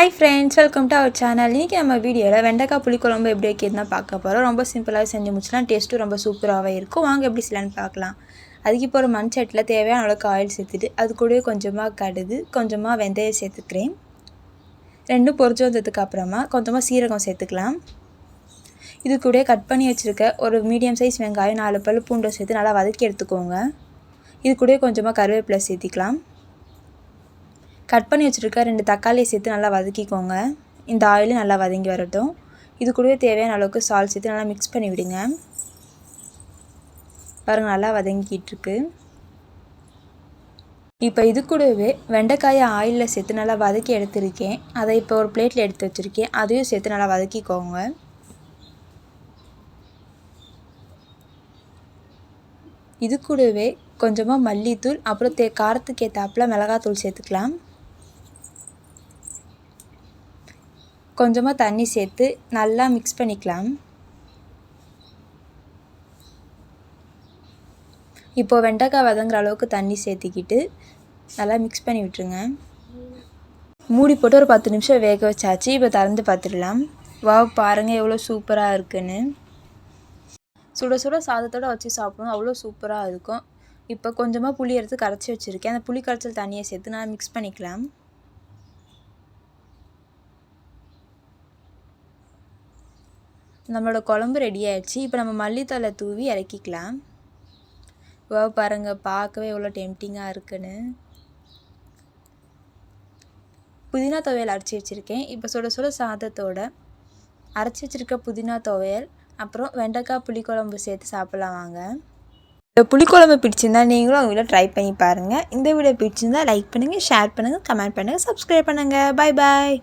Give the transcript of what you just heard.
Hi friends welcome to our channel இன்றைக்கி நம்ம வீடியோவில் வெண்டைக்காய் புளிக்குழம்பு எப்படி வைக்கிறதுனா பார்க்க போகிறோம் ரொம்ப சிம்பிளாக செஞ்சு முடிச்சுலாம் டேஸ்ட்டும் ரொம்ப சூப்பராகவே இருக்கும். வாங்க எப்படி செய்யலான்னு பார்க்கலாம். அதுக்கு இப்போ ஒரு மண் சட்டில் தேவையான அளவுக்கு ஆயில் சேர்த்துட்டு அது கூடவே கொஞ்சமாக கடுகு கொஞ்சமாக வெந்தயம் சேர்த்துக்கிறேன். ரெண்டும் பொறிச்சு வந்ததுக்கு அப்புறமா கொஞ்சமாக சீரகம் சேர்த்துக்கலாம். இது கூட கட் பண்ணி வச்சுருக்க ஒரு மீடியம் சைஸ் வெங்காயம் நாலு பல் பூண்டை சேர்த்து நல்லா வதக்கி எடுத்துக்கோங்க. இது கூட கொஞ்சமாக கருவேப்பிலை சேர்த்திக்கலாம். கட் பண்ணி வச்சுருக்க ரெண்டு தக்காளியை சேர்த்து நல்லா வதக்கிக்கோங்க. இந்த ஆயிலும் நல்லா வதங்கி வரட்டும். இது கூடவே தேவையான அளவுக்கு சால் சேர்த்து நல்லா மிக்ஸ் பண்ணி விடுங்க. பாருங்கள் நல்லா வதங்கிக்கிட்டுருக்கு. இப்போ இது கூடவே வெண்டைக்காயை ஆயிலில் சேர்த்து நல்லா வதக்கி எடுத்திருக்கேன். அதை இப்போ ஒரு பிளேட்டில் எடுத்து வச்சுருக்கேன். அதையும் சேர்த்து நல்லா வதக்கிக்கோங்க. இது கூடவே கொஞ்சமாக மல்லித்தூள் அப்புறம் தே காரத்துக்கு ஏற்றாப்புல மிளகாத்தூள் சேர்த்துக்கலாம். கொஞ்சமாக தண்ணி சேர்த்து நல்லா மிக்ஸ் பண்ணிக்கலாம். இப்போது வெண்டைக்காய் வதங்குற அளவுக்கு தண்ணி சேர்த்திக்கிட்டு நல்லா மிக்ஸ் பண்ணி விட்டுருங்க. மூடி போட்டு ஒரு பத்து நிமிஷம் வேக வச்சாச்சு. இப்போ திறந்து பார்த்துடலாம். வா பாருங்கள் எவ்வளோ சூப்பராக இருக்குன்னு. சுட சுட சாதத்தோடு வச்சு சாப்பிடணும். அவ்வளோ சூப்பராக இருக்கும். இப்போ கொஞ்சமாக புளி எடுத்து கரைச்சி வச்சுருக்கேன். அந்த புளி கரைச்சல் தண்ணியை சேர்த்து நான் மிக்ஸ் பண்ணிக்கலாம். நம்மளோட குழம்பு ரெடி ஆயிடுச்சு. இப்போ நம்ம மல்லித்தலை தூவி இறக்கிக்கலாம். வா பாருங்கள் பார்க்கவே எவ்வளோ டெம்டிங்காக இருக்குன்னு. புதினா துவையல் அரைச்சி வச்சுருக்கேன். இப்போ சுட சுட சாதத்தோட அரைச்சி வச்சுருக்க புதினா துவையல் அப்புறம் வெண்டைக்காய் புளிக்குழம்பு சேர்த்து சாப்பிட்லாம் வாங்க. இந்த புளிக்குழம்பு பிடிச்சிருந்தா நீங்களும் அவங்க வீட்டில் ட்ரை பண்ணி பாருங்கள் இந்த வீடியோ பிடிச்சிருந்தா லைக் பண்ணுங்கள் ஷேர் பண்ணுங்கள் கமெண்ட் பண்ணுங்கள் சப்ஸ்கிரைப் பண்ணுங்கள் பாய் பாய்